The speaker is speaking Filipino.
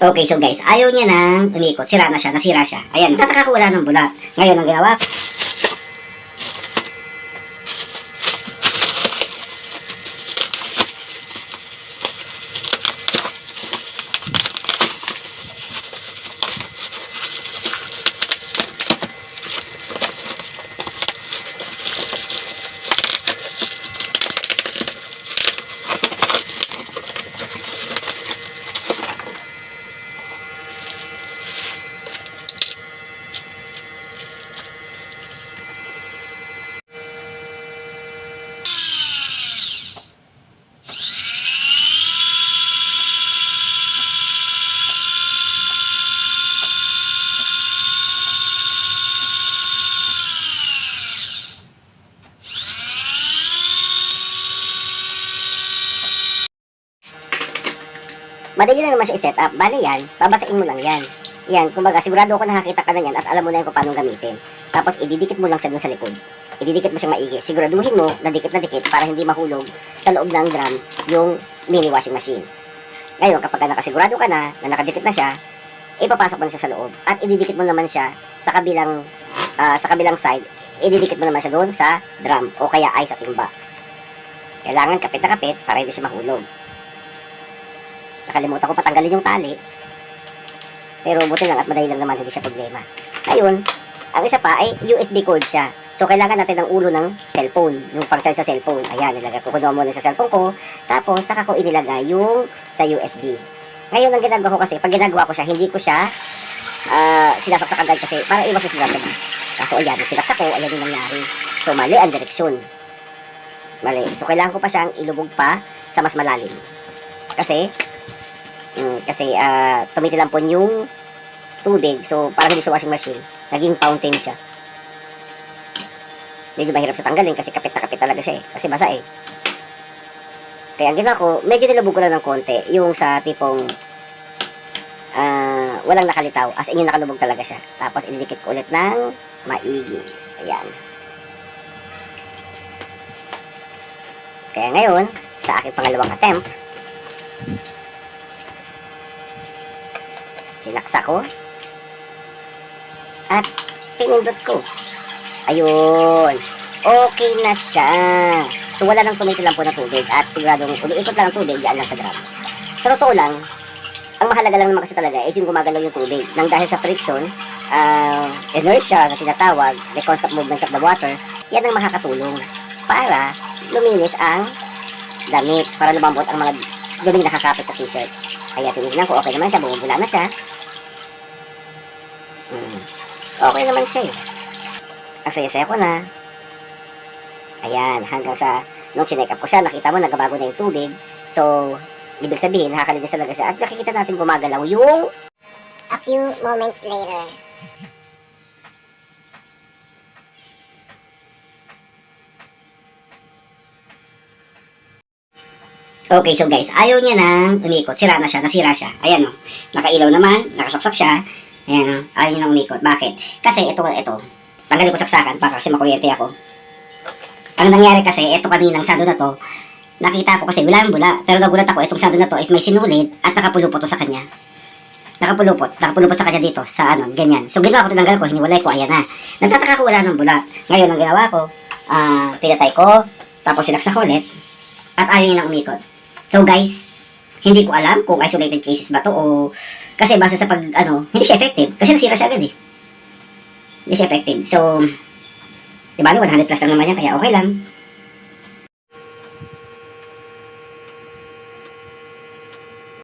Okay, so guys, ayaw niya nang umikot. Sira na siya, nasira siya. Ayan, tataka ko wala ng bulat. Ngayon, ang ginawa madali lang naman siya i-set up. Bale yan, babasain mo lang yan. Yan, kumbaga, sigurado ako nakakita ka na yan at alam mo na yan kung paano gamitin. Tapos, ididikit mo lang siya dun sa likod. Ididikit mo siyang maigi. Siguraduhin mo na dikit na dikit para hindi mahulog sa loob ng drum yung mini washing machine. Ngayon, kapag nakasigurado ka na na nakadikit na siya, ipapasok mo na siya sa loob. At ididikit mo naman siya sa kabilang ah, sa kabilang side. Ididikit mo naman siya doon sa drum o kaya ay sa timba. Kailangan kapit na kapit para hindi siya mahulog. Nakalimutan ko patanggalin yung tali. Pero buti lang at madali lang naman, hindi siya problema. Ngayon, ang isa pa ay USB cord siya. So, kailangan natin ng ulo ng cellphone. Yung pang-charge sa cellphone. Ayan, nilagay ko. Kuno muna sa cellphone ko. Tapos, saka ko inilagay yung sa USB. Ngayon, ang ginagawa ko kasi, pag ginagawa ko siya, hindi ko siya ah sinasaksak agad kasi para iwas sa sinasaksak. Kaso, ayan, sinaksak ko, ayan yung nangyari. So, mali ang direksyon. Mali. So, kailangan ko pa siyang ilubog pa sa mas malalim. Kasi, Mm, kasi ah tumitilampon yung tubig. So, parang hindi sa washing machine. Naging fountain siya. Medyo mahirap sa tanggalin kasi kapit na kapit talaga siya eh. Kasi basa eh. Kaya ang ginawa ko, medyo nilubog ko lang ng konti. Yung sa tipong ah walang nakalitaw. As in yung nakalubog talaga siya. Tapos ididikit ko ulit ng maigi. Ayan. Kaya ngayon, sa aking pangalawang attempt, sinaksa ko at pinindot ko. Ayun. Okay na siya. So, wala nang tumitil po na tubig at siguradong umiikot lang ang tubig, yan lang sa drum. Sa totoo lang, ang mahalaga lang naman kasi talaga is yung gumagalaw yung tubig. Nang dahil sa friction, uh, inertia na tinatawag, the constant movements of the water, yan ang makakatulong para luminis ang damit, para lumambot ang mga duming nakakapit sa t-shirt. Kaya tinignan ko, okay naman siya, bumubula na siya. Hmm. Okay naman siya eh. Ang saya-saya ko na. Ayan, hanggang sa, nung chinek up ko siya, nakita mo, nagbabago na yung tubig. So, ibig sabihin, nakakalinis talaga siya. At nakikita natin gumagalaw yung A few moments later. Okay, so guys, ayaw niya nang umikot. Sira na siya, nasira siya. Ayan o. Nakailaw naman, nakasaksak siya. Ayan. Ayaw nang umikot. Bakit? Kasi ito, ito. Tanggalin ko saksakan para kasi makuryente ako. Ang nangyari kasi, ito kaninang sado na to, nakita ko kasi wala nang bula. Pero nagulat ako, itong sado na to is may sinulid at nakapulupot to sa kanya. Nakapulupot. Nakapulupot sa kanya dito, sa ano, ganyan. So ginawa ko, tinanggal ko, hiniwalay ko, ayan na. Nagtataka ko wala nang bula. Ngayon, ang ginawa ko, ah, pinatay ko, tapos sinaksak ulit, at ayaw niya nang umikot. So guys, hindi ko alam kung isolated cases ba to o kasi base sa pag ano, hindi siya effective kasi nasira siya agad eh. Hindi siya effective. So, di ba 100 plus lang naman yan kaya okay lang.